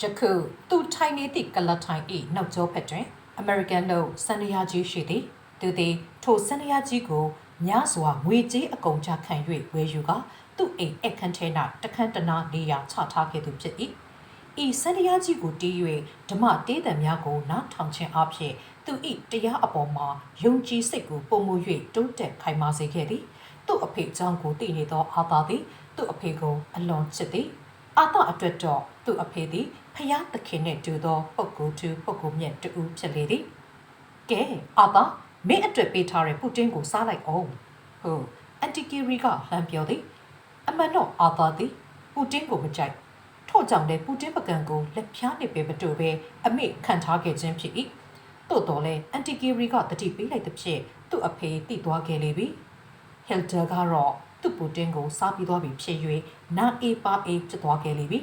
ယခုသူထိုင်နေသည့်ကလတ်ထိုင်၏နောက်ကျောဖက်တွင် American လို့စန္ဒယာကြီးရှိသည်သူသည်ထိုစန္ဒယာကြီးကိုများစွာငွေကြေးအကုန်ကြခံ၍ဝယ်ယူကသူ့အိမ်အခန်းထဲ၌တခန်းတနာနေရာချထားခဲ့သူဖြစ်၏ဤစန္ဒယာကြီးကိုတီး၍ဓမ္မတေးသံများကိုနားထောင်ခြင်းအဖြစ်သူ၏တရားအပေါ်မှာယုံကြည်စိတ်ကိုပုံမှု၍တိုးတက်ခိုင်မာစေခဲ့သည်သူ့အဖေအကြောင်းကိုသိနေသောအာသာသည်သူ့အဖေကိုအလွန်ချစ်သည်အာသာအတွက်တော့သူ့အဖေသည် ဖျားသခင်နှင့်တူသောပုဂ္ဂိုလ်သူပုဂ္ဂိုလ်မြတ်တူဖြစ်လေသည်ကဲအာသာမင်းအတွက်ပေးထားတဲ့ပူတင်ကိုစားလိုက်အောင်ဟုတ်အန်တီကီရီကလှမ်းပြောသည်အမှန်တော့အာသာသည်ပူတင်ကိုမကြိုက်ထို့ကြောင့်လည်းပူတင်ပကံကိုလက်ဖြားနေပေမတူပဲအမေခံထားခဲ့ခြင်းဖြစ်၏သို့တော်လည်းအန်တီကီရီကတတိပေးလိုက်သဖြင့်သူ့အဖေတိသွားခဲ့လေပြီဟယ်တာကတော့သူ့ပူတင်ကိုစားပြီးသွားပြီဖြစ်၍နာအေးပါအေးဖြစ်သွားခဲ့လေပြီ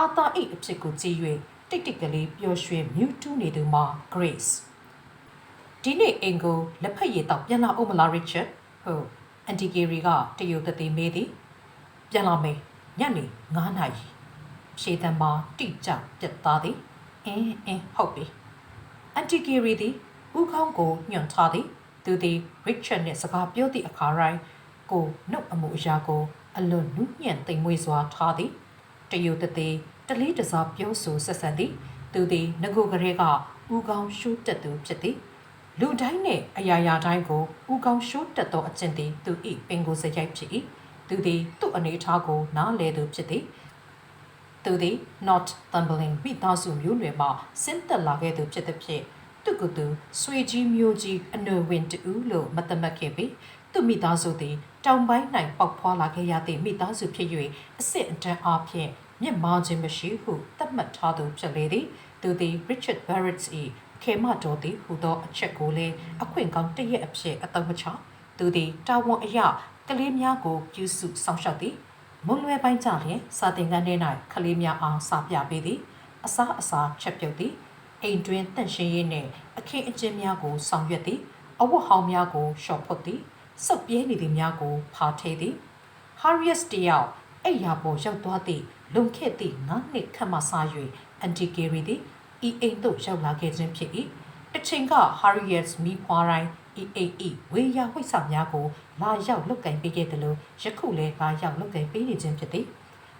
အာသာအိတ်အဖြစ်ကိုကြည့်၍တိတ်တိတ်ကလေးပျော်ရွှင်မြူးတူးနေသူမှာ Grace ဒီနေ့အင်ကိုလက်ဖက်ရည်တော့ပြန်လာအောင်မလား Richard ဟုတ်အန်တီဂီရီကတရုတ်တသေးမေးသည်ပြန်လာမယ်ညနေ9နာရီရှေ့တန်းမှာတိကျပြတ်သားသည်အင်းအင်းဟုတ်ပြီအန်တီဂီရီသည်ဦးခေါင်းကိုညွှန်ထားသည်သူသည် Richard နှင့်စကားပြောသည့်အခါတိုင်းကိုနှုတ်အမှုအရာကို အလွန်နုညံ့သိမ်မွေ့စွာထားသည် တရုတ်တသေးတလေးတစားပြောဆိုဆက်ဆံသည် သူသည်ငကိုကလေးကဦးခေါင်းရှူးတက်သူဖြစ်သည်လူတိုင်းနဲ့အရာရာတိုင်းကိုဦးကောင်းရှိုးတက်သောအကျင့်သည်သူ၏ပင်ကိုယ်စရိုက်ဖြစ်၏သူသည်သူ့အနေအထားကိုနားလဲသူဖြစ်သည်သူသည် not tumbling မိသားစုမျိုးနွယ်မှဆင်းသက်လာခဲ့သူဖြစ်သည်ဖြင့်သူကသူဆွေကြီးမျိုးကြီးအနွယ်ဝင်တူလို့မသတ်မှတ်ခဲ့ပြီးသူမိသားစုသည် တောင်ပိုင်း၌ပေါက်ဖွာလာခဲ့ရသည့်မိသားစုဖြစ်၍အစစ်အတန်းအားဖြင့်မျက်မှောင်ခြင်းမရှိဟုသတ်မှတ်ထားသူဖြစ်လေသည်သူသည် Richard Barrett ၏ခေမတော်သည်ဟူသောအချက်ကိုလည်းအခွင့်ကောင်းတရက်အဖြစ်အသုံးမချသူသည်တာဝန်အရကလေးများကိုပြုစုစောင့်ရှောက်သည်မွန်လွယ်ပိုင်းကြလျင်စာသင်ခန်းထဲ၌ကလေးများအားစာပြပေးသည်အစားအစာချက်ပြုတ်သည်အိမ်တွင်တန့်ရှင်းရေးနှင့်အခင်းအကျင်းများကိုဆောင်ရွက်သည်အဝတ်ဟောင်းများကိုရှော့ဖွတ်သည် စုပ်ပြဲနေသည်များကိုဖာထေးသည် Harriet တယောက်အိယာပေါ်ရောက်သွားသည့်လွန်ခဲ့သည့်ငါးနှစ်ခန့်မှစ၍အန်တီဂီရီသည်ဤအိမ်သို့ရောက်လာခဲ့ခြင်းဖြစ်၏တစ်ချိန်က Harriet မိဖွားတိုင်းဤအိမ်ဤဝေယဝိဆာများကိုလာရောက်လုတ်ကင်ပေးခဲ့တယ်လို့ယခုလည်းလာရောက်လုတ်ကင်ပေးနေခြင်းဖြစ်သည်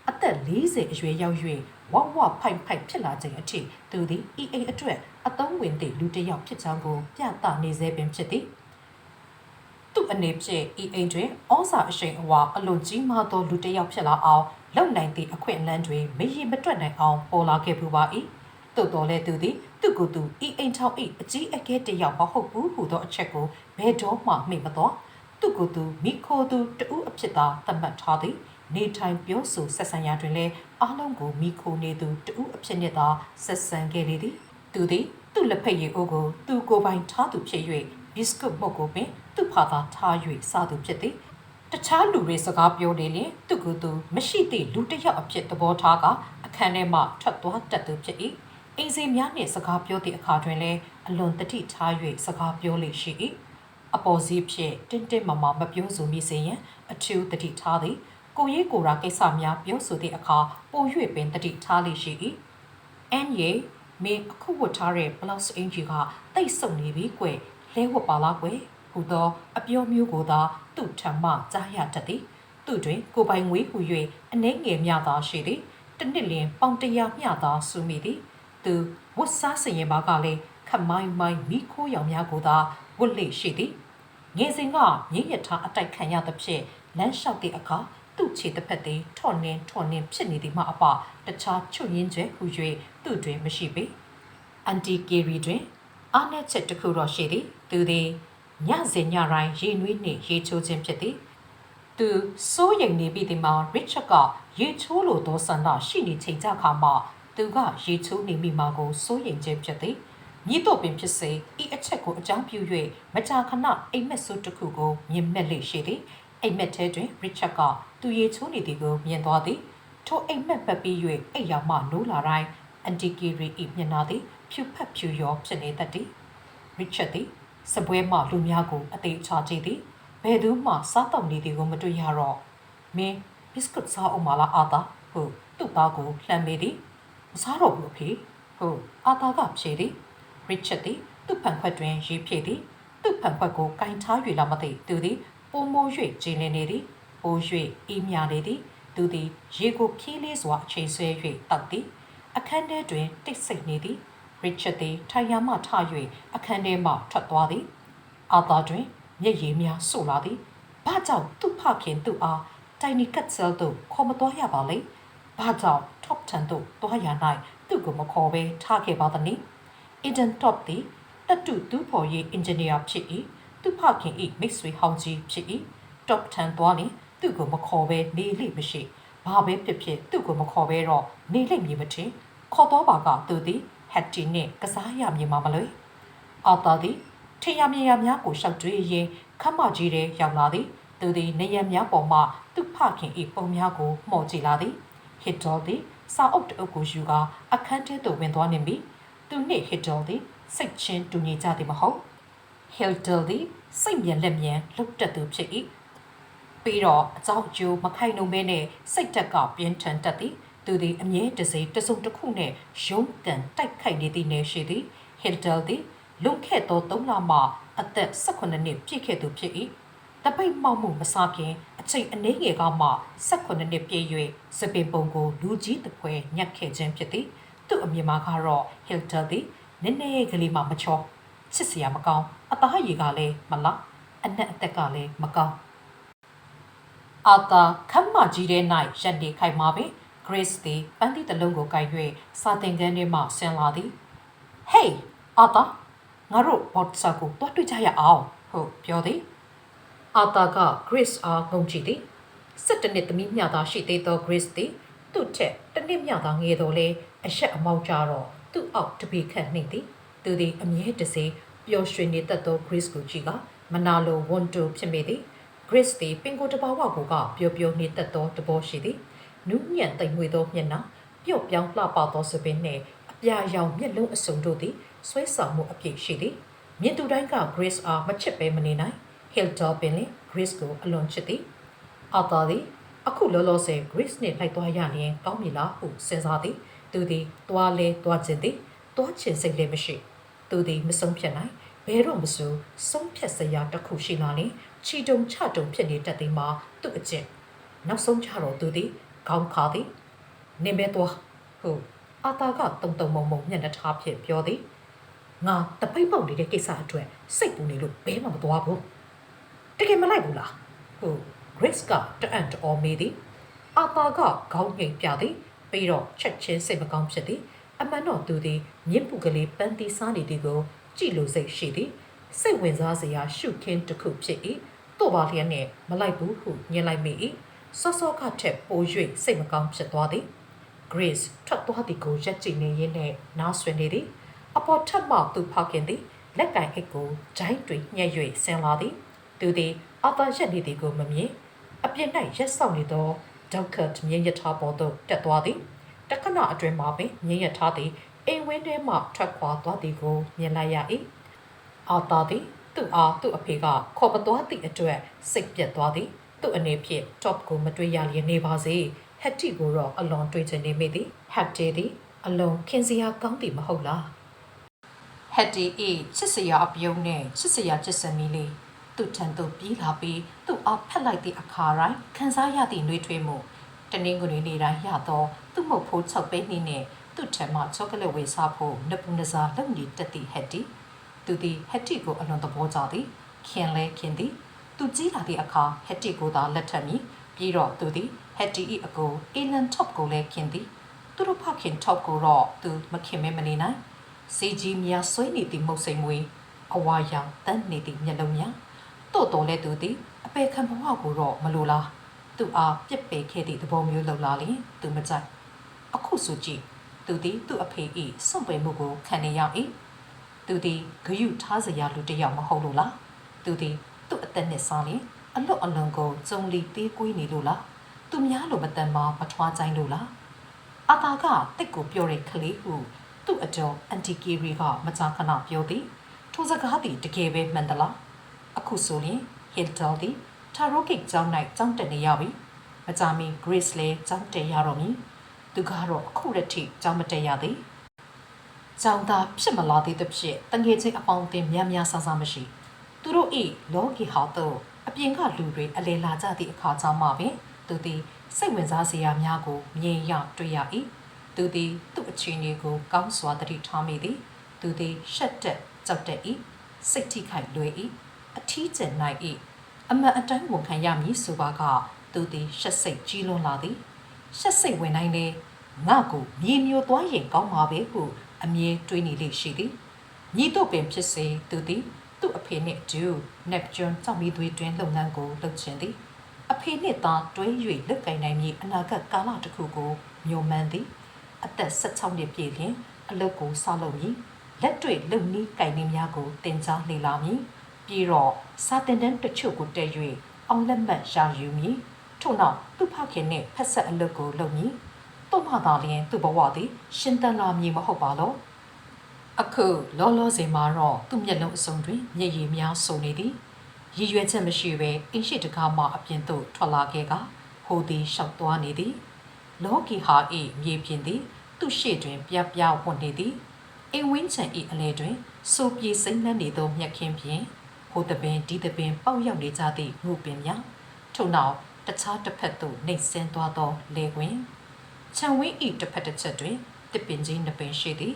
အသက်40အရွယ်ရောက်၍ဝဝဖိုက်ဖိုက်ဖြစ်လာခြင်းအထိသူသည်ဤအိမ်အတွက်အသုံးဝင်သည့်လူတစ်ယောက်ဖြစ်ကြောင်းကိုပြသနေစေပင်ဖြစ်သည် သူ့အနေဖြင့်ဤအိမ်တွင်ဩဇာအရှိန်အဝါအလွန်ကြီးမားသောလူတစ်ယောက်ဖြစ်လာအောင်လုံနိုင်သည့်အခွင့်အလမ်းတွေမရေမတွက်နိုင်အောင်ပေါ်လာခဲ့ပူပါ၏သို့တော်လည်းသူသည်သူ့ကိုယ်သူဤအိမ်ထောင်၏အကြီးအကဲတစ်ယောက်မဟုတ်ဘူးဟူသောအချက်ကိုဘယ်တော့မှမေ့မသွားသူ့ကိုယ်သူမိခိုသူတူအဖြစ်သာသတ်မှတ်ထားသည်နေထိုင်ပြောဆိုဆက်ဆံရာတွင်လည်းအားလုံးကိုမိခိုနေသူတူအဖြစ်နှင့်သာဆက်ဆံခဲ့လေသည်သူသည်သူ့လက်ဖက်ရည်အိုးကိုသူ့ကိုယ်ပိုင်ထားသူဖြစ်၍ဘစ်ကွတ်မုတ်ကိုပင် သူ့ဖာသာထား၍စားသူဖြစ်သည်တခြားလူတွေစကားပြောနေရင်သူကသူမရှိသည့်လူတစ်ယောက်အဖြစ်သဘောထားကအခန်းထဲမှထွက်သွားတတ်သူဖြစ်၏အိမ်စီများနှင့်စကားပြောသည့်အခါတွင်လည်းအလွန်တတိထား၍စကားပြောလေရှိ၏အပေါ်စီးဖြင့်တင်းတင်းမာမာမပြောဆိုမိစေရန်အထူးတတိထားသည်ကိုရေးကိုရာကိစ္စများပြောဆိုသည့်အခါပို၍ပင်တတိထားလေရှိ၏အန်ယေမင်းအခုဝတ်ထားတဲ့ blouse အင်ဂျီကတိတ်ဆုံနေပြီကွယ်လဲဝတ်ပါလားကွယ် ဟူသော အပြောမျိုးကိုသာသူ့ထံမှကြားရတတ်သည်သူတွင်ကိုပိုင်ငွေဟူ၍အနှဲငယ်မြသာရှိသည်တနစ်လျင်ပေါင်တရာမျှသာဆူမိသည်သူဝတ်စားစရင်ပါကလည်းခမိုင်းမိုင်းမိခိုးရောင်များကိုသာဝတ်လေရှိသည်ငယ်စဉ်ကမြင့်ရထားအတိုက်ခံရသဖြင့်လမ်းလျှောက်သည့်အခါသူ့ခြေတစ်ဖက်သည်ထော့နှင်းထော့နှင်းဖြစ်နေသည်မှအပတခြားချွတ်ရင်းကျဲဟူ၍သူ့တွင်မရှိပေအန်တီကီရီတွင်အားနည်းချက်တစ်ခုတော့ရှိသည်သူသည် ညစဉ်ညတိုင်းရေနွေးနှင့်ရေချိုးခြင်းဖြစ်သည်သူစိုးရိမ်နေပြီဒီမှာရစ်ချတ်ကရေချိုးလိုသောဆန္ဒရှိနေချိန်ကြခါမှသူကရေချိုးနေမိမှာကိုစိုးရိမ်ခြင်းဖြစ်သည်မြစ်တော့ပင်ဖြစ်စေဤအချက်ကိုအကြောင်းပြု၍မကြာခဏအိမ်မက်ဆိုးတစ်ခုကိုမြင်မက်လေရှိသည်အိမ်မက်ထဲတွင်ရစ်ချတ်ကသူရေချိုးနေသည်ကိုမြင်သွားသည်ထိုအိမ်မက်ပတ်ပြီး၍အိမ်ရောက်မှနိုးလာတိုင်းအန်တီကီရီဤမျက်နှာသည်ဖြူဖက်ဖြူရောဖြစ်နေတတ်သည်ရစ်ချတ်သည် စပွဲမှလူများကိုအသေးချကြည့်သည်ဘယ်သူမှစားတော့နေသည်ကိုမတွေ့ရတော့မင်းဘစ်ကွတ်စားအောင်မလားအာသာဟုသူ့သားကိုလှမ်းမေးသည်မစားတော့ဘူးအဖေဟုတ်အာသာကဖြေသည်ရစ်ချက်သည်သူ့ဖန်ခွက်တွင်ရေးဖြည့်သည်သူ့ဖန်ခွက်ကိုကင်ထား၍လာမသိသူသည်ပုံမိုး၍ကျင်းနေနေသည်ပိုး၍အေးမြနေသည်သူသည်ရေကိုဖြီးလေးစွာအချိန်ဆွဲ၍တောက်သည်အခန်းထဲတွင်တိတ်ဆိတ်နေသည် ရစ်ချက်သည်ထိုင်ရမှထ၍အခန်းထဲမှထွက်သွားသည်အာသာတွင်မျက်ရည်များဆိုလာသည်။ဘာကြောင့်သူ့ဖခင်သူ့အားတိုင်နီကတ်ဆယ်တို့ခေါ်မသွားရပါလဲ။ဘာကြောင့် top 10တို့သွားရ၌သူ့ကိုမခေါ်ဘဲထားခဲ့ပါသနည်း။ Eden Top သည်တတုသူ့ဖော်ရေးအင်ဂျင်နီယာဖြစ်၏။သူ့ဖခင်၏မိတ်ဆွေဟောင်းကြီးဖြစ်၏။ top 10သွားရင်သူ့ကိုမခေါ်ဘဲနေလိမ့်မရှိ။ဘာပဲဖြစ်ဖြစ်သူ့ကိုမခေါ်ဘဲတော့နေလိမ့်မည်မထင်။ခေါ်တော့ပါကသူသည် Hattie နှင့်ကစားရမည်မှာမလွယ်။အာသာသည်ထင်ရမြင်ရများကိုရှောက်တွေးရင်းခမ်းမကြီးတဲ့ရောက်လာသည်သူသည်နေရများပေါ်မှသူ့ဖခင်၏ပုံများကိုမှော်ကြည့်လာသည်ဟစ်တော်သည်စာအုပ်တအုပ်ကိုယူကာအခန်းထဲသို့ဝင်သွားနေပြီသူနှင့်ဟစ်တော်သည်စိတ်ချင်းတူညီကြသည်မဟုတ်ဟီလ်ဒယ်သည်စိတ်မြန်လက်မြန်လှုပ်တက်သူဖြစ်၏ပြီးတော့အကြောင်းအကျိုးမခိုင်နှုံမဲနဲ့စိတ်တက်ကပြင်းထန်တတ်သည် သူသည်အမြဲတစေတစုံတစ်ခုနှင့်ရုံးကန်တိုက်ခိုက်နေသည့်နေရှိသည်ဟီလ်ဒယ်သည်လွန်ခဲ့သော3လမှအသက်18နှစ်ပြည့်ခဲ့သူဖြစ်၏တပိတ်မှောက်မှုမစားခင်အချိန်အနည်းငယ်ကမှ18နှစ်ပြည့်၍စပင်ပုံကိုလူကြီးတပွဲညက်ခဲ့ခြင်းဖြစ်သည်သူ့အမြင်မှာကတော့ဟီလ်တာသည်နည်းနည်းကလေးမှမချောချစ်စရာမကောင်းအသားရည်ကလည်းမလားအနက်အသက်ကလည်းမကောင်းအာတာခမ်းမကြီးတဲ့၌ရက်နေခိုင်မှာပင် Grace သည်ပန်းသီးတစ်လုံးကိုကိုင်၍စာသင်ခန်းထဲမှဆင်းလာသည် Hey အာတာငါတို့ဘော့ဆာကိုတွားတွေ့ကြရအောင်ဟုတ်ပြောသည်အာတာက Grace အားငုံကြည့်သည်စစ်တနစ်သမီးမျှသားရှိသေးသော Grace သည်သူ့ထက်တစ်နှစ်မျှသားငယ်တော်လဲအဆက်အမောက်ကြတော့သူ့အောက်တပေခန့်နှိမ့်သည်သူသည်အမြဲတစေပျော်ရွှင်နေတတ်သော Grace ကိုကြည့်ကမနာလိုဝန်တူဖြစ်မိသည် Grace သည်ပင်ကိုတဘာဝကိုကပျော်ပျော်နေတတ်သောတဘောရှိသည် နူးညံ့တိမ်မွေသောမျက်နှာပျော့ပြောင်းလှပသောစပင်းနှင့်အပြာရောင်မျက်လုံးအစုံတို့သည်ဆွဲဆောင်မှုအပြည့်ရှိသည်မြင်သူတိုင်းက Grace အားမချစ်ပဲမနေနိုင် Hilda ပင်လည်း Grace ကိုအလွန်ချစ်သည်အာသာသည်အခုလောလောဆယ် Grace နှင့်လိုက်သွားရရင်ကောင်းမည်လားဟုစဉ်းစားသည်သူသည်သွားလဲသွားခြင်းသည်သွားခြင်းစိတ်လည်းမရှိသူသည်မဆုံးဖြတ်နိုင်ဘယ်တော့မဆိုဆုံးဖြတ်စရာတစ်ခုရှိလာရင်ချီတုံချတုံဖြစ်နေတတ်သည်မှာသူ့အကျင့်နောက်ဆုံးကြတော့သူသည် ခေါင်းခါသည်နေမဲသွားဟုတ်အာတာကတုံတုံမုံမုံမျက်နှာထားဖြင့်ပြောသည်ငါတပိတ်ပေါက်နေတဲ့ကိစ္စအတွက်စိတ်ပူနေလို့ဘဲမှမသွားဘူးတကယ်မလိုက်ဘူးလားဟုတ် Grace ကတအံ့တော်မေးသည်အာတာကခေါင်းငိမ်ပြသည်ပြီးတော့ချက်ချင်းစိတ်မကောင်းဖြစ်သည်အမှန်တော့သူသည်မြင့်ပူကလေးပန်းတီးစားနေသည်ကိုကြည့်လို့စိတ်ရှိသည်စိတ်ဝင်စားစရာရှုခင်းတစ်ခုဖြစ်၏တို့ပါလျက်နဲ့မလိုက်ဘူးဟုညင်လိုက်မိ၏ စောစောကထက်ပို၍စိတ်မကောင်းဖြစ်သွားသည် Grace ထွက်သွားသည်ကိုရက်ကြည့်နေရင်းနဲ့နားဆွနေသည်အပေါ်ထပ်မှသူဖောက်ခင်သည်လက်ကင်အိတ်ကိုဂျိုင်းတွေညှက်၍ဆင်းလာသည်သူသည်အသာရက်နေသည်ကိုမမြင်အပြစ်၌ရက်ဆောင်နေသောဒေါက်ကတ်မြင်းရထားပေါ်သို့တက်သွားသည်တခဏအတွင်းမှာပင်မြင်းရထားသည်အိမ်ဝင်းထဲမှထွက်ခွာသွားသည်ကိုမြင်လိုက်ရ၏အာသာသည်သူ့အားသူ့အဖေကခေါ်ပသွားသည့်အတွက်စိတ်ပြက်သွားသည် သူ့အနေဖြင့် top ကိုမတွေ့ရလျက်နေပါစေဟက်တီကိုတော့အလွန်တွေ့ချင်နေမိသည်ဟက်တီသည်အလွန်ခင်စရာကောင်းသည်မဟုတ်လားဟက်တီ၏ချစ်စရာအပြုံးနဲ့ချစ်စရာချစ်စမီလေးသူ့ထံသို့ပြေးလာပြီးသူ့အားဖက်လိုက်သည့်အခါတိုင်းခံစားရသည့်နှွေးထွေးမှုတနင်္ဂနွေနေ့တိုင်းရသောသူ့မုတ်ဖိုး၆ပဲနှင်းနဲ့သူ့ထံမှချောကလက်ဝေစားဖို့နပူနစားလုပ်နေတတ်သည့်ဟက်တီသူသည်ဟက်တီကိုအလွန်သဘောကျသည်ခင်လဲခင်သည် သူကြီးလာသည့်အခါဟက်တီကိုသာလက်ထပ်မိပြီးတော့သူသည်ဟက်တီ၏အကိုအီလန်ထော့ကိုလည်းခင်သည်သူတို့ဖခင်ထော့ကိုတော့သူမခင်မဲမနေနိုင်စီကြီးများဆွေးနေသည့်မုတ်စိမ်မွေအဝါရောင်တန်းနေသည့်မျက်လုံးများတို့တော်လဲသူသည်အပေခံဘဝကိုတော့မလိုလားသူအားပြစ်ပယ်ခဲ့သည့်သဘောမျိုးလောက်လာလျင်သူမကြိုက်အခုဆိုကြည့်သူသည်သူ့အဖေ၏စွန့်ပယ်မှုကိုခံနေရ၏သူသည်ဂယုထားစရာလူတစ်ယောက်မဟုတ်လို့လားသူသည် သူ့အသက်နဲ့စားလျင်အလွတ်အလွန်ကိုကြုံလီသေးကွေးနေလို့လားသူများလိုမတန်မာမထွားကြိုင်းလို့လားအတာကတိတ်ကိုပြောတဲ့ကလေးဟုသူ့အကျော်အန်တီကီရီကမကြာခဏပြောသည်ထိုစကားသည်တကယ်ပဲမှန်သလားအခုဆိုရင်ဟီတယ်သည်ထာရိုကိတ်ကျောင်း၌ကျောင်းတက်နေရပြီမကြမီ Grace လည်းကျောင်းတက်ရတော့မည်သူကတော့အခုရက်ထိကြောင်းမတက်ရသည်ကြောင်းသားဖြစ်မလာသေးသဖြင့်တငယ်ချင်းအပေါင်းအသင်းများများဆဆမရှိ သူတို့ဤလောကီဟာတော့အပြင်ကလူတွေအလေလာကြသည့်အခါကြောင့်မှပင်သူသည်စိတ်ဝင်စားစရာများကိုမြင်ရတွေ့ရ၏သူသည်သူ့အခြေအနေကိုကောင်းစွာသတိထားမိသည်သူသည်ရှက်တက်ကြောက်တက်၏စိတ်ထိခိုက်လွယ်၏အထီးကျန်နိုင်၏အမှန်အတိုင်းဝန်ခံရမည်ဆိုပါကသူသည်ရှက်စိတ်ကြီးလွန်းလာသည်ရှက်စိတ်ဝင်နိုင်လေငါကိုမြေမျိုးသွားရင်ကောင်းမှာပဲဟုအမြဲတွေးနေလေရှိသည်ညီတို့ပင်ဖြစ်စေသူသည် သူ့အဖေနှင့်အတူနက်ဂျွန်ကြောင့်မိသွေးတွင်လုပ်ငန်းကိုလုပ်ချင်သည်အဖေနှင့်သားတွဲ၍လက်ကင်နိုင်မည်အနာဂတ်ကာလတစ်ခုကိုမျှော်မှန်းသည်အသက်16နှစ်ပြည့်လျင်အလုပ်ကိုစလုပ်မည်လက်တွေ့လုပ်နည်းကင်နည်းများကိုတင်ကြားလေလာမည်ပြီးတော့စာတင်တန်းတချို့ကိုတက်၍အောင်လက်မှတ်ရယူမည်ထို့နောက်သူ့ဖခင်နှင့်ဖက်ဆက်အလုပ်ကိုလုပ်မည်တို့မှသာလျှင်သူ့ဘဝသည် ရှင်သန်လာမည်မဟုတ်ပါလော အခုလောလောဆယ်မှာတော့သူ့မျက်လုံးအစုံတွင်မျက်ရည်များစုံနေသည်ရည်ရွယ်ချက်မရှိဘဲအင်းရှိတကားမှအပြင်သို့ထွက်လာခဲ့ကဟိုသည်ရှောက်သွားနေသည်လောကီဟာ၏မြေပြင်သည် သူ့ရှေ့တွင် ပြပြဝတ်နေသည်အိမ်ဝင်းချံ၏အလဲတွင်စိုးပြေစိမ့်နှံ့နေသောမြက်ခင်းဖြင့်ဟိုတပင်ဒီတပင်ပေါက်ရောက်နေကြသည့်ငုပင်များထို့နောက်တခြားတစ်ဖက်သို့နှိပ်စင်းသွားသောလေကွင်ခြံဝင်း၏တစ်ဖက်တစ်ချက်တွင်တစ်ပင်ကြီးနှစ်ပင်ရှိသည်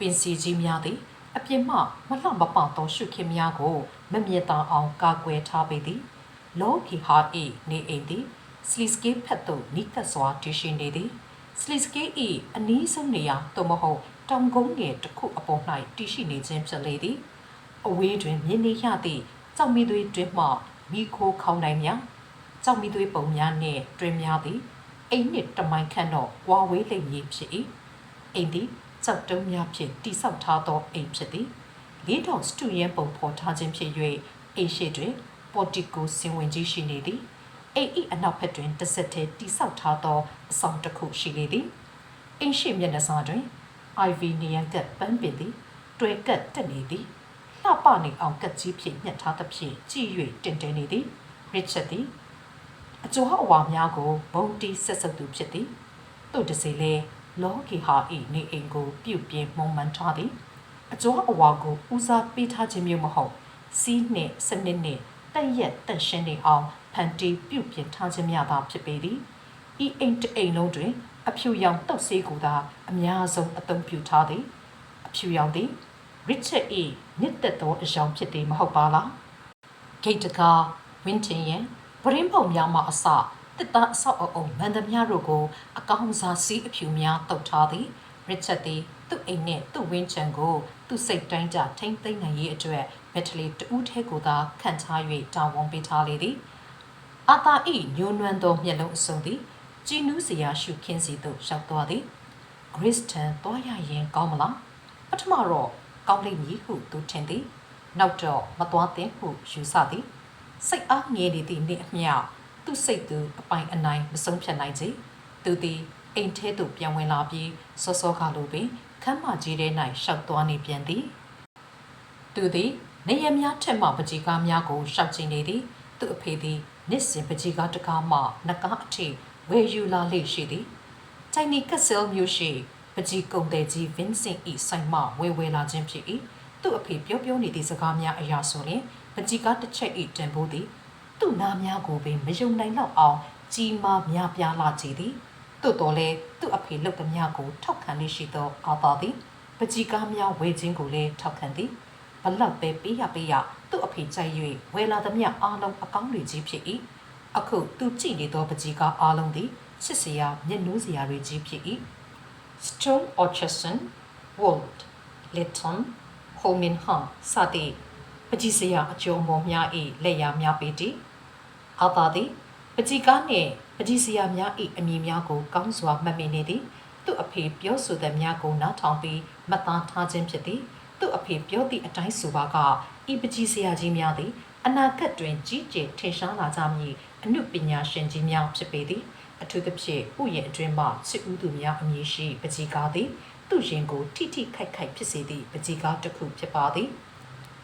ပင်စီကြီးများသည်အပြင်မှမလှမပသောရှုခင်းများကိုမမြင်သာအောင်ကာကွယ်ထားပေသည်လောကီဟာဤနေအိမ်သည်စလစ်စကေဖက်သို့နိကတ်စွာတည်ရှိနေသည်စလစ်စကေဤအနည်းဆုံးနေရာသို့မဟုတ်တောင်ကုန်းငယ်တစ်ခုအပေါ်၌တည်ရှိနေခြင်းဖြစ်လေသည်အဝေးတွင်မြင်နေရသည့်ကြောက်မီသွေးတွင်မှမိခိုးခေါင်းနိုင်များကြောက်မီသွေးပုံများနှင့်တွင်များသည်အိမ်နှင့်တမိုင်ခန့်တော့ဝါဝေးလိမ့်မည်ဖြစ်၏အိမ်သည် ကြောက်တုံးများဖြင့်တိဆောက်ထားသောအိမ်ဖြစ်သည်လေးထောင်စတူရန်ပုံဖော်ထားခြင်းဖြစ်၍အိမ်ရှိတွင်ပေါ်တီကိုစင်ဝင်ကြီးရှိနေသည်အိမ်ဤအနောက်ဘက်တွင်တစ်ဆက်တည်းတိဆောက်ထားသောအဆောင်တစ်ခုရှိလေသည်အိမ်ရှိမျက်နှာစာတွင် IV နေရန်ကပ်ပန်းပင်သည်တွဲကပ်တက်နေသည်လှပနေအောင်ကပ်ကြီးဖြင့်ညှက်ထားသဖြင့်ကြည်၍တင်တဲနေသည်ရစ်ချက်သည်အကျော်အဝါများကိုဘုံတီဆက်ဆက်သူဖြစ်သည်သူ့တစေလဲ လောကီဟာဤနေအိမ်ကို ပြုတ်ပြင်းမှုံမှန်ထားသည်အကျော်အဝါကိုဦးစားပေးထားခြင်းမျိုးမဟုတ်စီးနှင့်စနစ်နှင့်တက်ရက်တက်ရှင်းနေအောင်ဖန်တီးပြုပြင်ထားခြင်းများသာဖြစ်ပေသည်ဤအိမ်တအိမ်လုံးတွင် အဖြူရောင်တုတ်ဆေးကိုသာအများဆုံးအသုံးပြုထားသည်အဖြူရောင်သည် Richard E မြစ်သက်သောအယောင်ဖြစ်သည်မဟုတ်ပါလားဂိတ်တကာဝင်းတင်ရန်ဗရင်းပုံများမှအစ တစ်သားအဆောက်အအုံမန်သမျှတို့ကိုအကောင်းစားစီးအဖြူများတုတ်ထားသည် Richard သည်သူ့အိမ်နှင့်သူ့ဝင်းချံကိုသူ့စိတ်တိုင်းကြထိမ့်သိမ့်နိုင်ရေးအတွက်ဘက်ထလီတူးထဲကိုသာခံထား၍တာဝန်ပေးထားလေသည်အာသာဤညှိုးနွမ်းသောမျက်လုံးအစုံသည်ကြည်နူးစရာရှုခင်းစီသို့ရောက်သွားသည် Grace ထံသွားရရင်ကောင်းမလားပထမတော့ကောင်းလိမ့်မည်ဟုသူထင်သည် နောက်တော့မသွားသင့်ဟုယူဆသည်စိတ်အားငြိနေသည့်နေ့အမျှ သူ့စိတ်သူအပိုင်အနိုင်မဆုံးဖြတ်နိုင်စေသူသည်အိမ်ထဲသို့ပြန်ဝင်လာပြီးစောစောကလိုပင်ခမ်းမကြီးထဲ၌ရှောက်သွားနေပြန်သည်သူသည်နေရများထက်မှပကြီးကားများကိုရှောက်ကျင်နေသည်သူ့အဖေသည်နှစ်စဉ်ပကြီးကားတစ်ကားမှနှကားအထိဝယ်ယူလာလေရှိသည်တိုင်နီကက်ဆယ်မျိုးရှိပကြီးကုံတဲ့ကြီးဗင်းစင်ဤဆိုင်မှဝယ်ဝယ်လာခြင်းဖြစ်၏သူ့အဖေပြောပြောနေသည့်စကားများအရာဆိုရင်ပကြီးကားတစ်ချက်ဤတန်ဖိုးသည် သူ့နားများကိုပင်မယုံနိုင်တော့အောင်ကြီးမားများပြားလာကြသည်သို့တော်လည်းသူ့အဖေလုပ်သည်များကိုထောက်ခံလေးရှိသောအာသာသည်ပကြီးကားများဝယ်ခြင်းကိုလည်းထောက်ခံသည်ဘလောက်ပဲပေးရပေးရသူ့အဖေကြိုက်၍ဝယ်လာသည်များအားလုံးအကောင်းတွေကြီးဖြစ်၏အခုသူကြည့်နေသောပကြီးကားအားလုံးသည်ချစ်စရာမျက်နှိုးစရာတွေကြီးဖြစ်၏ Stone Orchardson, Wold, Litton, Holmingham စသည့်ပကြီးစရာအကျုံးပေါ်များ၏လက်ရာများပေတည် အာသာသည်ပကြီးကားနှင့်ပကြီးစရာများ၏အမည်များကိုကောင်းစွာမှတ်မိနေသည်သူ့အဖေပြောဆိုသည်များကိုနားထောင်ပြီးမှတ်သားထားခြင်းဖြစ်သည်သူ့အဖေပြောသည့်အတိုင်းဆိုပါကဤပကြီးစရာကြီးများသည်အနာဂတ်တွင်ကြီးကျယ်ထင်ရှားလာကြမည်အမှုပညာရှင်ကြီးများဖြစ်ပေသည်အထူးသဖြင့်ဥယျာဉ်အတွင်းမှချစ်ဦးသူများအမည်ရှိပကြီးကားသည်သူ့ရင်ကိုထိထိခိုက်ခိုက်ဖြစ်စေသည့်ပကြီးကားတစ်ခုဖြစ်ပါသည်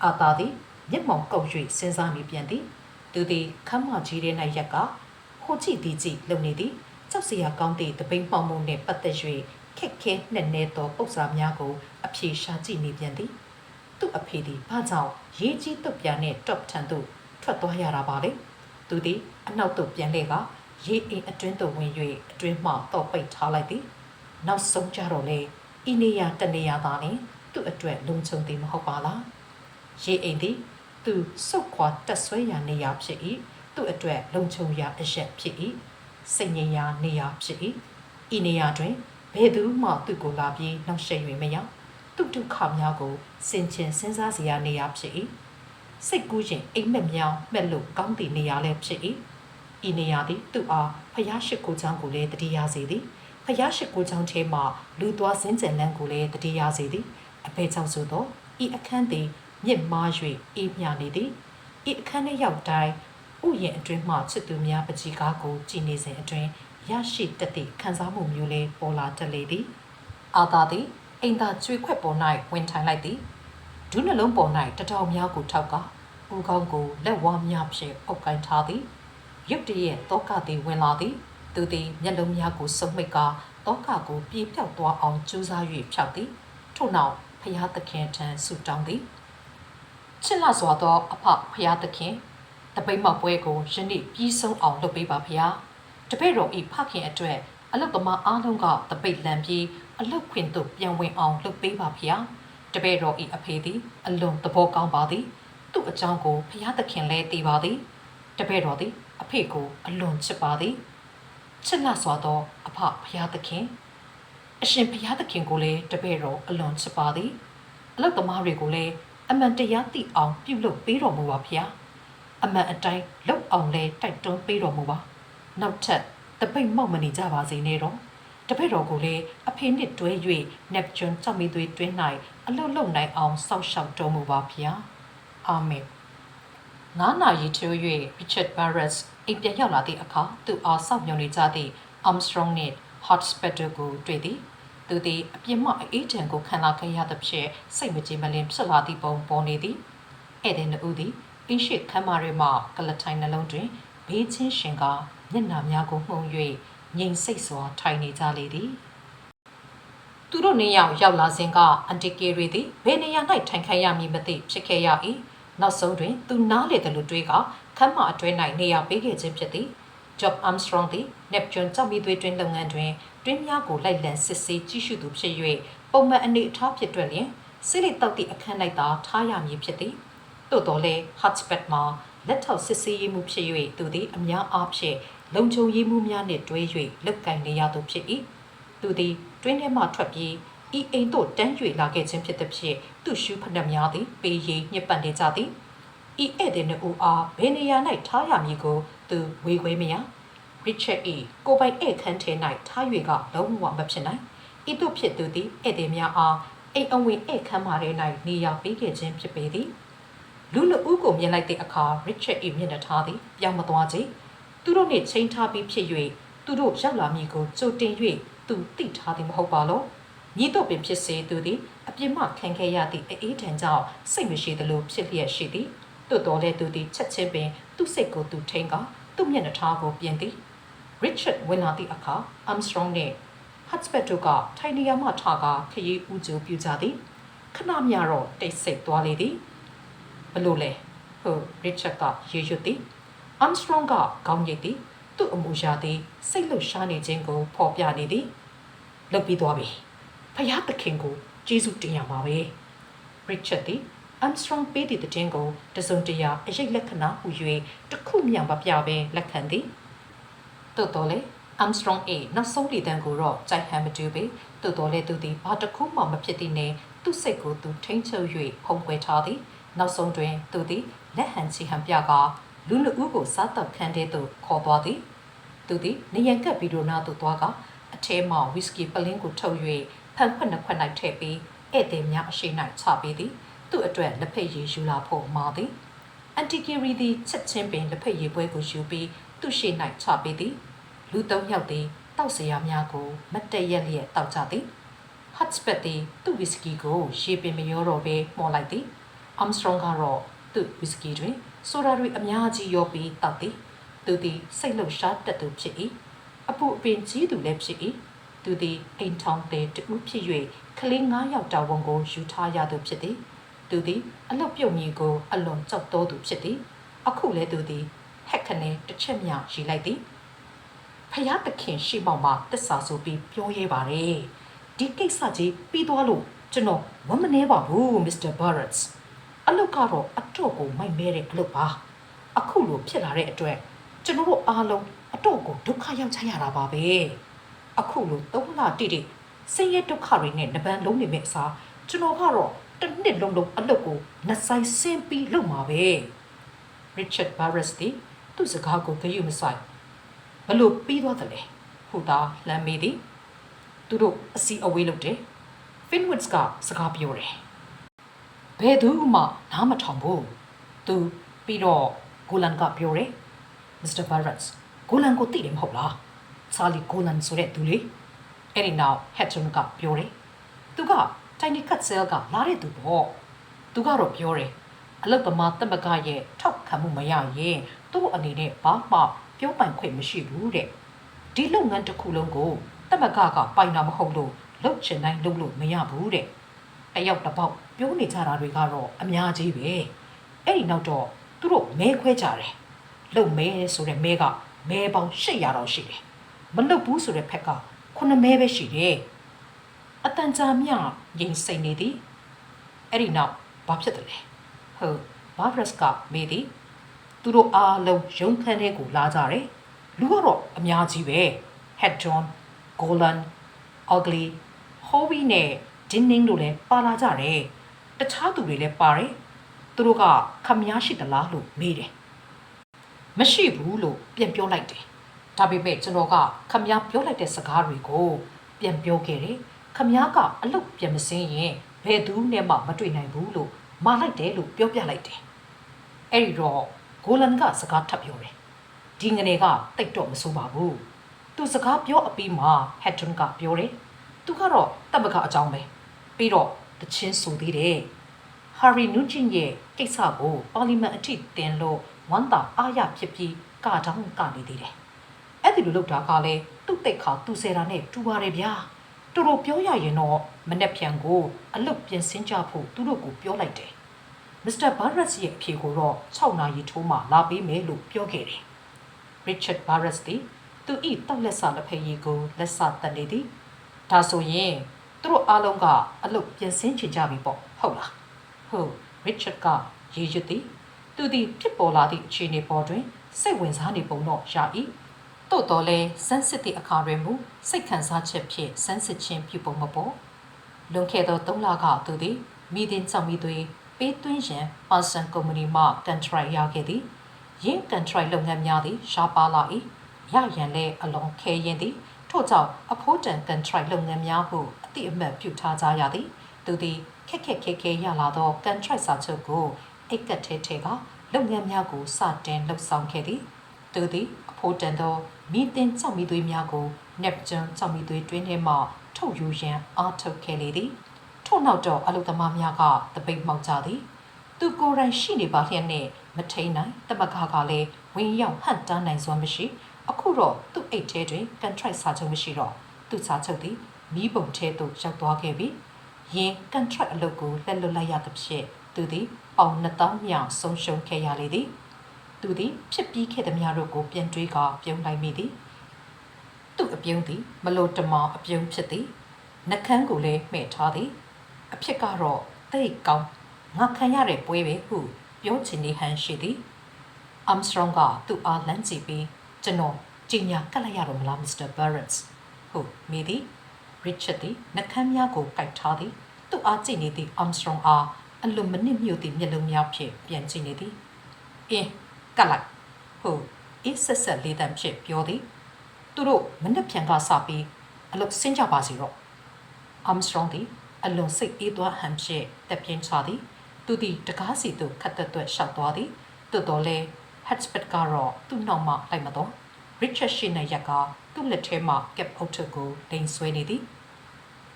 အာသာသည်မျက်မှောင်ကုပ်၍စဉ်းစားမိပြန်သည် သူသည်ခမ်းမကြီးထဲ၌ရက်ကဟိုကြည့်ဒီကြည့်လုံနေသည်ကြကြောက်စရာကောင်းသည့်တပိန်မှောင်မှုနှင့်ပတ်သက်၍ခက်ခဲနှက်နဲသောပု္ပ္ပာများကိုအပြေရှားကြည့်နေပြန်သည်သူ့အဖေသည်ဘာကြောင့်ရေးကြီးတုတ်ပြားနှင့် top ထန်သို့ထွက်သွားရတာပါလေသူသည်အနောက်သို့ပြန်လေကရေးအိမ်အတွင်းသို့ဝင်၍အတွင်းမှတော့ပိတ်ထားလိုက်သည်နောက်ဆုံးကြတော့လေဤနေရတနေရသာလျှင်သူ့အတွက်လုံခြုံသည်မဟုတ်ပါလားရေးအိမ်သည် သူစုတ်ခွာတက်ဆွဲရာနေရာဖြစ်၏သူ့အတွက်လုံခြုံရာအရက်ဖြစ်၏စိတ်ငြိမ်ရာနေရာဖြစ်၏ဤနေရာတွင်ဘယ်သူမှသူ့ကိုလာပြီးနှောက်ယှက်၍မရသူ့ဒုက္ခများကိုစင်ကျင်စဉ်းစားစရာနေရာဖြစ်၏စိတ်ကူးရင်အိမ်မက်များမှက်လို့ကောင်းသည့်နေရာလည်းဖြစ်၏ဤနေရာသည်သူ့အားဖျားရှိခိုးချောင်းကိုလည်းတတိယစေသည်ဖျားရှိခိုးချောင်းထဲမှလူသွားစင်းကျင်လန်းကိုလည်းတတိယစေသည်အဖေကြောင့်ဆိုသောဤအခန်းသည် မြင့်မား၍အေးမြနေသည်ဤအခန်းထဲရောက်တိုင်းဥယျာဉ်အတွင်းမှချစ်သူများပကြီးကားကိုကြည်နေစဉ်အတွင်းရရှိတတ်သည့်ခံစားမှုမျိုးလေးပေါ်လာတတ်လေသည်အာသာသည်အိမ်သာကျွေခွက်ပေါ်၌ဝင်ထိုင်လိုက်သည်ဒုနှလုံးပေါ်၌တထောင်များကိုထောက်ကဦးကောင်းကိုလက်ဝါးများဖြင့်အုပ်ကိုင်းထားသည်ရုတ်တရက်တောကသည်ဝင်လာသည်သူသည်မျက်လုံးများကိုစုံမိတ်ကာတောကကိုပြေပြောက်သွားအောင်ကြိုးစား၍ဖြောက်သည်ထို့နောက်ဖျားသခင်ထံဆုတောင်းသည် ချစ်လစွာသောအဖဖျားသခင်တပိတ်မောက်ပွဲကိုယနေ့ပြီးဆုံးအောင်လုပ်ပေးပါဖျားတပည့်တော်ဤဖခင်အတွက်အလုတ်သမားအားလုံးကတပိတ်လန်ပြီးအလုတ်ခွင်သို့ပြန်ဝင်အောင်လုပ်ပေးပါဖျားတပည့်တော်ဤအဖေသည်အလွန်သဘောကောင်းပါသည်သူ့အကြောင်းကိုဖျားသခင်လည်းသိပါသည်တပည့်တော်သည်အဖေကိုအလွန်ချစ်ပါသည်ချစ်လစွာသောအဖဖျားသခင်အရှင်ဖျားသခင်ကိုလည်းတပည့်တော်အလွန်ချစ်ပါသည်အလုတ်သမားတွေကိုလည်း အမှန်တရားသိအောင်ပြုလုပ်ပေးတော်မူပါဖျားအမှန်အတိုင်းလုပ်အောင်လဲတိုက်တွန်းပေးတော်မူပါနောက်ထပ်တပိတ်မောက်မနေကြပါစေနဲ့တော့တပည့်တော်ကိုလည်းအဖေနှင့်တွဲ၍နက်ကျွန်းကြောက်မိသွေးတွင်း၌အလုတ်လုံနိုင်အောင်စောင့်ရှောက်တော်မူပါဖျားအာမင်ငါးနာရီထိုး၍ Richard Barrett အိမ်ပြန်ရောက်လာသည့်အခါသူအားစောင့်မျှော်နေကြသည့် Armstrong နှင့် Hotspur ကိုတွေ့သည် သူသည်အပြင်းမအေးချမ်းကိုခံလာခဲ့ရသဖြင့်စိတ်မကြည်မလင်ဖြစ်လာသည့်ပုံပေါ်နေသည်ဧည့်သည်နှုတ်သည်အင်းရှိခမ်းမရဲမှကလထိုင်နှလုံးတွင်ဘေးချင်းရှင်ကမျက်နှာများကိုမှုန်၍ငြိမ်စိတ်စွာထိုင်နေကြလေသည်သူတို့နေရောက်ရောက်လာစဉ်ကအန်တီကေရီသည်ဘယ်နေရာ၌ထိုင်ခိုင်းရမည်မသိဖြစ်ခဲ့ရ၏နောက်ဆုံးတွင်သူနားလေတယ်လို့တွေးကခမ်းမအတွဲ၌နေရာပေးခဲ့ခြင်းဖြစ်သည် Job Armstrong သည် Neptune ကြောက်ပြီးသွေးတွင်းလုပ်ငန်းတွင်တွင်းများကိုလိုက်လံစစ်ဆေးကြည့်ရှုသူဖြစ်၍ပုံမှန်အနေအထားဖြစ်တွက်လျင်စိရိတောက်သည့်အခန်း၌သာထားရမည်ဖြစ်သည်သို့တော်လည်း Hotspot မှာလက်ထောက်စစ်ဆေးရေးမှုဖြစ်၍သူသည်အများအားဖြင့်လုံခြုံရေးမှုများနှင့်တွဲ၍လက်ကင်နေရသူဖြစ်၏သူသည်တွင်းထဲမှထွက်ပြီးဤအိမ်သို့တန်း၍လာခဲ့ခြင်းဖြစ်သည်ဖြင့်သူ့ရှူးဖက်များသည်ပေးရည်ညစ်ပတ်နေကြသည်ဤဧည့်သည်နှဦးအားဘယ်နေရာ၌ထားရမည်ကို သူဝေခွဲမရ Richard E ကိုပိုင်ဧည့်ခန်းထဲ၌ထား၍ကလုံးဝမဖြစ်နိုင်ဤသို့ဖြစ်သူသည်ဧည့်သည်များအားအိမ်အဝင်ဧည့်ခန်းမာထဲ၌နေရာပေးခဲ့ခြင်းဖြစ်ပေသည်လူနှစ်ဦးကိုမြင်လိုက်တဲ့အခါ Richard E မျက်နှာထားသည်ပြောင်းမသွားခြင်းသူတို့နှင့်ချိန်ထားပြီးဖြစ်၍သူတို့ရောက်လာမည်ကိုကြိုတင်၍သူသိထားသည်မဟုတ်ပါလောညီတို့ပင်ဖြစ်စေသူသည်အပြစ်မှခံခဲ့ရသည့်အေးထန်ကြောင့်စိတ်မရှိသလိုဖြစ်လျက်ရှိသည် တို့တော်လဲသူသည်ချက်ချင်းပင်သူ့စိတ်ကိုသူထိန်ကသူ့မျက်နှာထားကိုပြင်သည် Richard ဝင်လာသည့်အခါ Armstrong နှင့် Hotspur တို့ကထိုင်နေရာမှထကာခရီးဦးကြိုပြုကြသည်ခဏမြတော့တိတ်ဆိတ်သွားလေသည်ဘလို့လဲဟုတ် Richard ကရေရွတ်သည် Armstrong ကခေါင်းရိပ်သည်သူ့အမူအရာသည်စိတ်လှုပ်ရှားနေခြင်းကိုဖော်ပြနေသည်လုတ်ပြီးသွားပြီဖယားသခင်ကိုကျေးဇူးတင်ရပါပဲ Richard သည် Armstrong ပေးသည့်တဲ့င်းကိုတစုံတရာအရေးလက္ခဏာဟူ၍တစ်ခုမျှမပြဘဲလက်ခံသည်တိုးတော်လေ Armstrong A နောက်ဆုံးဒီတန်းကိုတော့ကြိုက်ဟန်မတူပေတိုးတော်လေသူသည်ဘာတစ်ခုမှမဖြစ်သည့်နဲ့သူ့စိတ်ကိုသူထိမ့်ချုပ်၍ဖုံးကွယ်ထားသည်နောက်ဆုံးတွင်သူသည်လက်ဟန်ချီဟန်ပြကလူလူဦးကိုစားတော့ခန်းထဲသို့ခေါ်သွားသည်သူသည်နေရန်ကပ်ဗီဒိုနာသို့သွားကအထဲမှဝီစကီပလင်းကိုထုတ်၍ဖန်ခွက်နှစ်ခွက်၌ထည့်ပြီးဧည့်သည်များအရှိ၌ချပေးသည် သူ့အတွက်လက်ဖက်ရည်ယူလာဖို့မှာသည်အန်တီကီရီသည်ချက်ချင်းပင်လက်ဖက်ရည်ပွဲကိုယူပြီးသူ့ရှေ့၌ချပေးသည်လူသုံးယောက်သည်တောက်စရာများကိုမတ်တရက်လျက်တောက်ကြသည်ဟတ်စပက်သည်သူ့ဝီစကီကိုရေပင်မရောတော့ဘဲမှော်လိုက်သည်အမ်စထရွန်ကတော့သူ့ဝီစကီတွင်ဆိုဒါတွေအများကြီးရောပြီးတောက်သည်သူသည်စိတ်လှုပ်ရှားတတ်သူဖြစ်၏အပူအပင်ကြီးသူလည်းဖြစ်၏သူသည်အိမ်ထောင်သည်တူဖြစ်၍ကလေး9ယောက်တာဝန်ကိုယူထားရသူဖြစ်သည် သူသည်အလုတ်ပြုတ်မြည်ကိုအလွန်ကြောက်တော်သူဖြစ်သည်အခုလည်းသူသည်ဟက်ခနဲတစ်ချက်မြရီလိုက်သည်ဖယားသခင်ရှိမောင်မှတစ္ဆာဆိုပြီးပြောရဲပါတယ်ဒီကိစ္စကြီးပြီးသွားလို့ကျွန်တော်ဝမ်းမနေပါဘူးမစ္စတာဘာရက်စ်အလုတ်ကတော့အတော့ကိုမိုက်မဲတဲ့အလုတ်ပါအခုလိုဖြစ်လာတဲ့အတွက်ကျွန်တော်တို့အားလုံးအတော့ကိုဒုက္ခရောက်ချရတာပါပဲအခုလိုသုံးလတိတိဆင်းရဲဒုက္ခတွေနဲ့နှပန်းလုံးနေမဲ့အစားကျွန်တော်ကတော့ တစ်နှစ်လုံးလုံးအလုတ်ကိုနှဆိုင်ဆင်းပြီးလုပ်မှာပဲ Richard Barres သည်သူ့စကားကိုဂရုမစိုက်ဘလို့ပြီးသွားတယ်လဲဟူတာလမ်းမေးသည်သူတို့အစီအဝေးလုပ်တယ် Finwoods ကစကားပြောတယ်ဘယ်သူမှနားမထောင်ဘူးသူပြီးတော့ဂိုလန်ကပြောတယ် Mr. Barres ဂိုလန်ကိုသိတယ်မဟုတ်လားချာလီဂိုလန်ဆိုတဲ့သူလေအဲ့ဒီနောက် Hatton ကပြောတယ်သူက Tiny Cut Cell ကလာတဲ့သူပေါ့သူကတော့ပြောတယ်အလုတ်သမားတက်မကရဲ့ထောက်ခံမှုမရရင်သူ့အနေနဲ့ဘာမှပြောပိုင်ခွင့်မရှိဘူးတဲ့ဒီလုပ်ငန်းတစ်ခုလုံးကိုတက်မကကပိုင်တာမဟုတ်လို့လုပ်ချင်တိုင်းလုပ်လို့မရဘူးတဲ့တယောက်တစ်ပေါက်ပြောနေကြတာတွေကတော့အများကြီးပဲအဲ့ဒီနောက်တော့သူတို့မဲခွဲကြတယ်လုံမဲဆိုတဲ့မဲကမဲပေါင်း800တော့ရှိတယ်မလုတ်ဘူးဆိုတဲ့ဖက်က9မဲပဲရှိတယ် အတန်ကြာမြရင်စိတ်နေသည်အဲ့ဒီနောက်ဘာဖြစ်တယ်လဲဟုတ်ဘာဘရစ်ကမေးသည်သူတို့အားလုံးရုံခန်းထဲကိုလာကြတယ်လူကတော့အများကြီးပဲ Head John Golan Ugly Hobby နဲ့ Dinning တို့လည်းပါလာကြတယ်တခြားသူတွေလည်းပါတယ်သူတို့ကခမည်းရှိသလားလို့မေးတယ်မရှိဘူးလို့ပြန်ပြောလိုက်တယ်ဒါပေမဲ့ကျွန်တော်ကခမည်းပြောလိုက်တဲ့စကားတွေကိုပြန်ပြောခဲ့တယ် ခမည်းကအလုတ်ပြန်မစင်းရင်ဘယ်သူနဲ့မှမတွေ့နိုင်ဘူးလို့မာလိုက်တယ်လို့ပြောပြလိုက်တယ်အဲ့ဒီတော့ဂိုလန်ကစကားထပ်ပြောတယ်ဒီငနေကတိတ်တော့မဆိုးပါဘူးသူစကားပြောအပြီးမှာဟက်တွန်ကပြောတယ်သူကတော့တမကအကြောင်းပဲပြီးတော့တချင်းဆိုသေးတယ်ဟာရီနူချင်းရဲ့ကိစ္စကိုပါလီမန်အထိတင်လို့ဝမ်တာအားရဖြစ်ပြီးကတောင်းကနေသေးတယ်အဲ့ဒီလိုလုပ်တာကလည်းသူ့တိတ်ခါသူ့ဆယ်တာနဲ့တူပါတယ်ဗျာ တူတူပြောရရင်တော့မနေ့ပြန်ကိုအလုတ်ပြင်ဆင်ကြဖို့သူတို့ကိုပြောလိုက်တယ်မစ္စတာဘာရက်စ်ရဲ့အဖြေကိုတော့6နာရီထိုးမှလာပေးမယ်လို့ပြောခဲ့တယ်ရစ်ချတ်ဘာရက်စ်သည်သူဤတောက်လက်စာလက်ဖက်ရည်ကိုလက်စာတက်နေသည်ဒါဆိုရင်သူတို့အားလုံးကအလုတ်ပြင်ဆင်ချင်ကြပြီပေါ့ဟုတ်လားဟုတ်ရစ်ချတ်ကရေရွတ်သည်သူသည်ဖြစ်ပေါ်လာသည့်အခြေအနေပေါ်တွင်စိတ်ဝင်စားနေပုံတော့ရ၏ တို့တော်လဲစမ်းစစ်သည့်အခါတွင်မူစိတ်ခံစားချက်ဖြင့်စမ်းစစ်ခြင်းပြုပုံမပေါ်လွန်ခဲ့သော၃လကသူသည်မိသင်းကြောင့်မိသွေးပေးသွင်းရန်ပါဆန်ကုမ္ပဏီမှကန်ထရိုက်ရခဲ့သည်ရင်းကန်ထရိုက်လုပ်ငန်းများသည်ရှားပါလာ၏ရရန်လည်းအလွန်ခဲရင်သည်ထို့ကြောင့်အဖိုးတန်ကန်ထရိုက်လုပ်ငန်းများဟုအတိအမှတ်ပြုထားကြရသည်သူသည်ခက်ခက်ခဲခဲရလာသောကန်ထရိုက်စာချုပ်ကိုအိတ်ကတ်ထဲထဲကလုပ်ငန်းများကိုစတင်လှုပ်ဆောင်ခဲ့သည်သူသည်အဖိုးတန်သော မိတင်ကြောင့်မိသွေးများကို Neptune ကြောင့်မိသွေးတွင်းထဲမှထုတ်ယူရန်အားထုတ်ခဲ့လေသည်ထို့နောက်တော့အလုသမားများကတပိတ်မှောက်ကြသည် သူကိုယ်တိုင်ရှိနေပါလျက်နဲ့မထိန်နိုင်တမကကလည်းဝင်းရောက်ဟန်တန်းနိုင်စွမ်းမရှိ အခုတော့သူ့အိတ်ထဲတွင် contract စာချုပ်မရှိတော့သူ့စာချုပ်သည်မီးပုံထဲသို့ရောက်သွားခဲ့ပြီယင်း contract အလုပ်ကိုလက်လွတ်လိုက်ရသဖြင့်သူသည်ပေါင်2000မြောင်ဆုံးရှုံးခဲ့ရလေသည် သူသည်ဖြစ်ပြီးခဲ့သည်များတို့ကိုပြန်တွေးကပြုံးလိုက်မိသည်သူ့အပြုံးသည်မလို့တမောင်အပြုံးဖြစ်သည်နှကန်းကိုလည်းမှဲ့ထားသည်အဖြစ်ကတော့တိတ်ကောင်းငါခံရတဲ့ပွဲပဲဟုပြောချင်နေဟန်ရှိသည်အမ်စထရောင်းကသူ့အားလမ်းကြည့်ပြီးကျွန်တော်ကြီးညာကတ်လိုက်ရတော့မလားမစ္စတာဘရက်စ်ဟုတ်မိသည်ရစ်ချတ်သည်နှကန်းများကိုကိုက်ထားသည်သူ့အားကြည့်နေသည့်အမ်စထရောင်းအားအလွန်မနစ်မြုပ်သည့်မျက်လုံးများဖြင့်ပြန်ကြည့်နေသည်အင်း ကတ်လိုက်ဟုတ်အစ်ဆက်ဆက်လေးတန်းဖြင့်ပြောသည်သူတို့မနှက်ဖြန်ကစပြီးအလုပ်ဆင်းကြပါစီတော့အမ်စထရောင်းသည်အလွန်စိတ်အေးသွားဟန်ဖြင့်တက်ပြင်းချသည်သူသည်တကားစီသို့ခတ်သက်သွက်ရှောက်သွားသည်သို့တော်လဲ hatchback ကတော့သူ့နောက်မှလိုက်မတော့ Richard ရှိနေရက်ကသူ့လက်ထဲမှ cap အုပ်ထုပ်ကိုလိန်ဆွဲနေသည်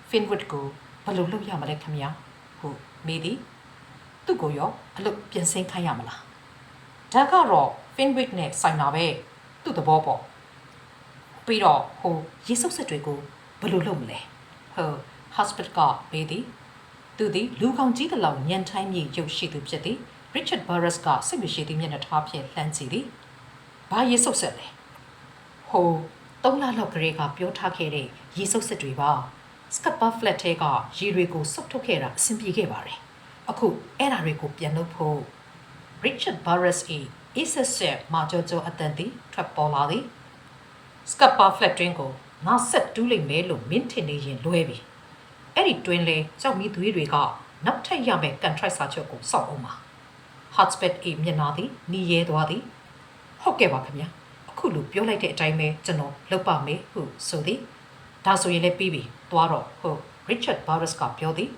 Finwood ကိုဘယ်လိုလုပ်ရမလဲခင်ဗျာဟုတ်မေးသည်သူ့ကိုရောအလုပ်ပြင်ဆင်ခိုင်းရမလား ဒါကတော့ Finwood နဲ့ဆိုင်တာပဲသူ့သဘောပေါ့ဟပြီးတော့ဟိုရေဆုပ်စစ်တွေကိုဘယ်လိုလုပ်မလဲဟို hospital ကပေးသည်သူသည်လူကောင်ကြီးတစ်လောက်ညံထိုင်းမြေရုပ်ရှိသူဖြစ်သည် Richard Burroughs ကစိတ်မရှိသည့်မျက်နှာထားဖြင့်လှမ်းကြည့်သည်ဘာရေဆုပ်စစ်လဲဟိုသုံးလလောက်ကလေးကပြောထားခဲ့တဲ့ရေဆုပ်စစ်တွေပါ Scupper flat ထဲကရေတွေကိုစုပ်ထုတ်ခဲ့တာအဆင်ပြေခဲ့ပါတယ်အခုအဲ့ဒါတွေကိုပြန်လုပ်ဖို့ Richard Burroughs ၏အစ်ဆက်ဆက်မာကြောကြောအတန်သည်ထွက်ပေါ်လာသည် Scupper flat တွင်ကိုငါဆက်တူးလိုက်မယ်လို့မင်းထင်နေရင်လွဲပြီအဲ့ဒီတွင်လေကြောက်မီသွေးတွေကနောက်ထပ်ရမယ့် contract စာချုပ်ကိုစောင့်အောင်ပါ Hotspot ၏မျက်နှာသည်နီးရဲသွားသည်ဟုတ်ကဲ့ပါခင်ဗျာအခုလိုပြောလိုက်တဲ့အတိုင်းပဲကျွန်တော်လုပ်ပါမယ်ဟုဆိုသည်ဒါဆိုရင်လည်းပြီးပြီသွားတော့ဟုတ် Richard Burroughs ကပြောသည်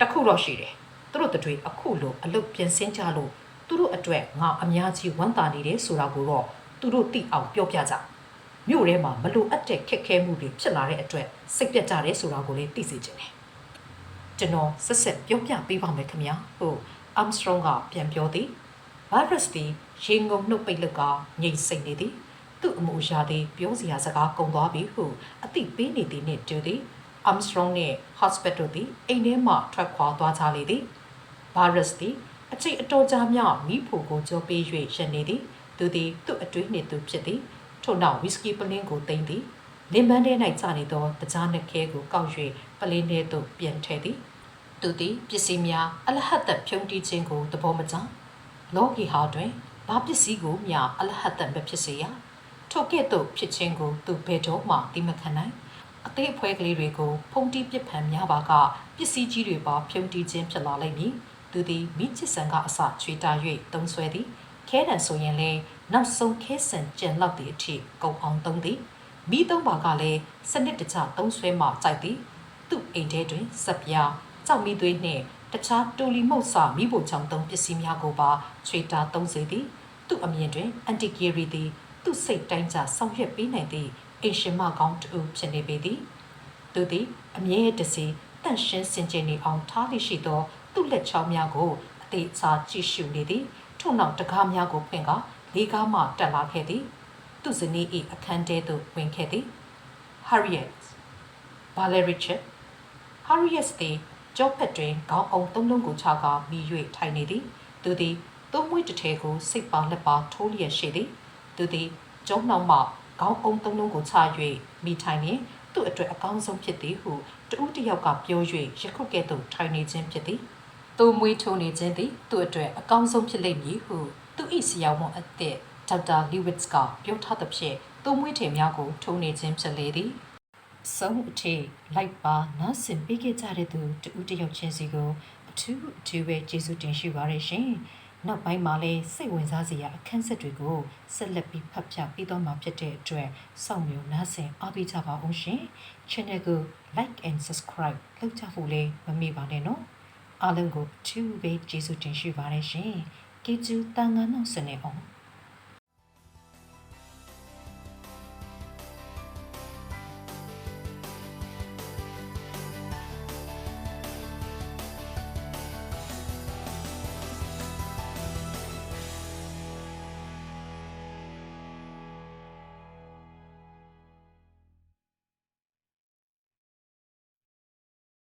တခုတော့ရှိတယ်သူတို့တို့တွေအခုလိုအလုတ်ပြင်ဆင်ကြလို့ သူတို့အတွက်ငါအများကြီးဝမ်းသာနေတယ်ဆိုတာကိုတော့သူတို့သိအောင်ပြောပြကြမြို့ထဲမှာမလိုအပ်တဲ့ခက်ခဲမှုတွေဖြစ်လာတဲ့အတွက်စိတ်ပြတ်ကြတယ်ဆိုတာကိုလည်းသိစေချင်တယ်ကျွန်တော်ဆက်ဆက်ပြောပြပေးပါမယ်ခင်ဗျာဟုတ် Armstrong ကပြန်ပြောသည် virus သည်ရေငုံနှုတ်ပိတ်လက်ကငြိမ်စိတ်နေသည်သူ့အမှုရာသည်ပြောစရာစကားကုန်သွားပြီဟုအသိပေးနေသည်နှင့်တူသည် Armstrong နှင့် Hospital သည်အိမ်ထဲမှထွက်ခွာသွားကြလေသည် virus သည် အချိန်အတော်ကြာမြမိဖို့ကိုကြောပေး၍ရနေသည်သူသည်သူ့အတွင်းနှင့်သူဖြစ်သည်ထို့နောက်ဝီစကီပလင်းကိုတင်သည်လင်ပန်းထဲ၌ကျနေသောတကြားနှခဲကိုကောက်၍ပလင်းထဲသို့ပြန်ထည့်သည်သူသည်ပစ္စည်းများအလဟတ်သက်ဖြုံးတီးခြင်းကိုသဘောမကျလောကီဟာတွင်ဘာပစ္စည်းကိုမျှအလဟတ်သက်မဖြစ်စေရထိုကဲ့သို့ဖြစ်ခြင်းကိုသူဘယ်တော့မှသိမခံနိုင်အသေးအဖွဲကလေးတွေကိုဖုန်တီးပစ်ဖန်များပါကပစ္စည်းကြီးတွေပါဖြုံးတီးခြင်းဖြစ်လာလိမ့်မည် သူသည်မိချစ်ဆန်ကအစချွေတာ၍သုံးဆွဲသည်ခဲတံဆိုရင်လည်းနောက်ဆုံးခဲဆန်ကျန်လောက်သည့်အထိကုန်အောင်သုံးသည်မိသုံးပါကလည်းစနစ်တကျသုံးဆွဲမှကြိုက်သည်သူ့အိမ်ထဲတွင်စက်ပြားကြောက်မီသွေးနှင့်တခြားတူလီမုတ်စာမိဖို့ချောင်းသုံးပစ္စည်းများကိုပါချွေတာသုံးစေသည်သူ့အမြင်တွင်အန်တီကီရီသည်သူ့စိတ်တိုင်းကြဆောင်ရွက်ပေးနိုင်သည့်အိမ်ရှင်မကောင်းတူဖြစ်နေပေသည်သူသည်အမြဲတစေတန့်ရှင်းစင်ကြယ်နေအောင်ထားလိရှိသော သူ့လက်ချောင်းများကိုအသေးချာကြည့်ရှုနေသည်ထို့နောက်တကားများကိုဖွင့်ကာလေးကားမှတက်လာခဲ့သည် သူ့ဇနီး၏အခန်းထဲသို့ဝင်ခဲ့သည် Harriet ဘာလဲ Richard Harriet သည်ကြောဖက်တွင်ခေါင်းအောင်သုံးလုံးကိုချကာမိ၍ထိုင်နေသည်သူသည်သုံးမွေးတစ်ထဲကိုစိတ်ပါလက်ပါထိုးလျက်ရှိသည်သူသည်ကျုံနှောင်းမှခေါင်းအောင်သုံးလုံးကိုချ၍မိထိုင်နေသူ့အတွက်အကောင်းဆုံးဖြစ်သည်ဟုတဦးတစ်ယောက်ကပြော၍ယခုကဲ့သို့ထိုင်နေခြင်းဖြစ်သည် သူမွေးထိုးနေခြင်းသည်သူ့အတွက်အကောင်းဆုံးဖြစ်လိမ့်မည်ဟုသူ၏ဆရာဝန်အသစ်ဒေါက်တာလီဝစ်ကပြောထားသဖြင့်သူမွေးထည်များကိုထိုးနေခြင်းဖြစ်လေသည်ဆုံးအထိလိုက်ပါနားဆင်ပေးခဲ့ကြတဲ့သူတူဦးတယောက်ချင်းစီကိုအထူးအထူးပဲကျေးဇူးတင်ရှိပါရရှင်။နောက်ပိုင်းမှာလည်းစိတ်ဝင်စားစရာအခန်းဆက်တွေကိုဆက်လက်ပြီးဖတ်ပြပေးသွားမှာဖြစ်တဲ့အတွက်စောင့်မျှော်နားဆင်အားပေးကြပါအောင်ရှင်။ Channel ကို like and subscribe လုပ်ကြဖို့လည်းမမေ့ပါနဲ့နော်။ အားလုံးကိုအထူးပဲကျေးဇူးတင်ရှိပါရရှင်။ကျေးဇူးတန်ခါနောက်စနေအောင်